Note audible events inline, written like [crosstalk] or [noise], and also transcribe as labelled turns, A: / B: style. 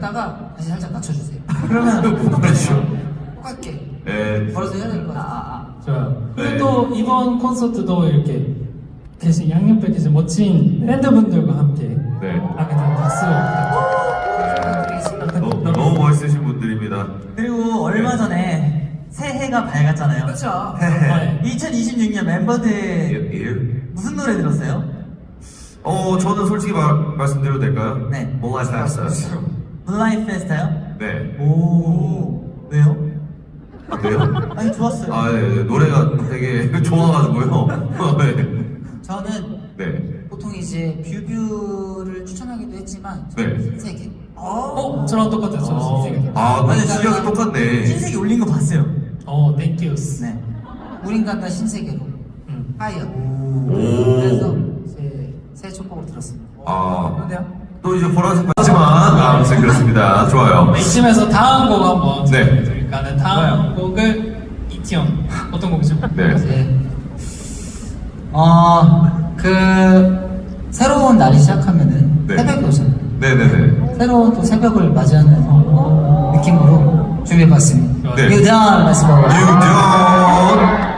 A: 올렸다가 다시 살짝 낮춰주세요. [laughs]
B: 그러면
C: 그렇죠.
A: 똑같게
C: 네.
A: 걸어서 해야 될 것 같아요.
B: 아,
D: 좋아요. 그리고
C: 네.
D: 또 이번 콘서트도 이렇게 계신 양옆에 계신 멋진 밴드분들과 함께
C: 네.
D: 된 박수
A: 부탁드리겠습니다.
C: 너, 너무 멋있으신 분들입니다.
B: 아. 그리고 얼마 전에 새해가 밝았잖아요.
A: 그렇죠.
D: 네.
B: 2026년 멤버들
C: 예, 예.
B: 무슨 노래 들었어요?
C: 어, 저는 솔직히 말, 말씀드려도 될까요?
B: 네.
C: 몰라 했어요.
B: 블라이 페스타요?
C: 네.
B: 오 왜요?
C: 안 돼요? [laughs]
B: 아니 좋았어요.
C: 아, 네, 네. 노래가 되게 [laughs] 좋아가지고요. [laughs] 네.
A: 저는
C: 네.
A: 보통 이제 뷰뷰를 추천하기도 했지만
C: 네.
A: 신세계.
D: 어? 저랑 똑같아요. 저는 신세계.
C: 아,
B: 맞아요.
C: 실력이 똑같네.
B: 흰색이 올린 거 봤어요.
D: 어, 땡큐스.
B: 네.
A: 우린 간다 신세계로.
D: 음.
A: 파이어.
C: 오.
A: 그래서 제 새해 첫 곡을 들었습니다.
C: 아.
A: 그런데요?
C: 또 이제 보라색 아무튼 그렇습니다. 좋아요.
D: 이쯤에서 다음 곡 한번
C: 네.
D: 들을까는 다음 곡을 이티온 어떤 곡이죠?
C: 네.
A: 이제 어, 그 새로운 날이 시작하면은
C: 네.
A: 새벽이 오잖아요.
C: 네네네.
A: 새로운 또 새벽을 맞이하는 느낌으로 준비해봤습니다.
C: 네.
A: 유단 말씀 봐
C: 유전!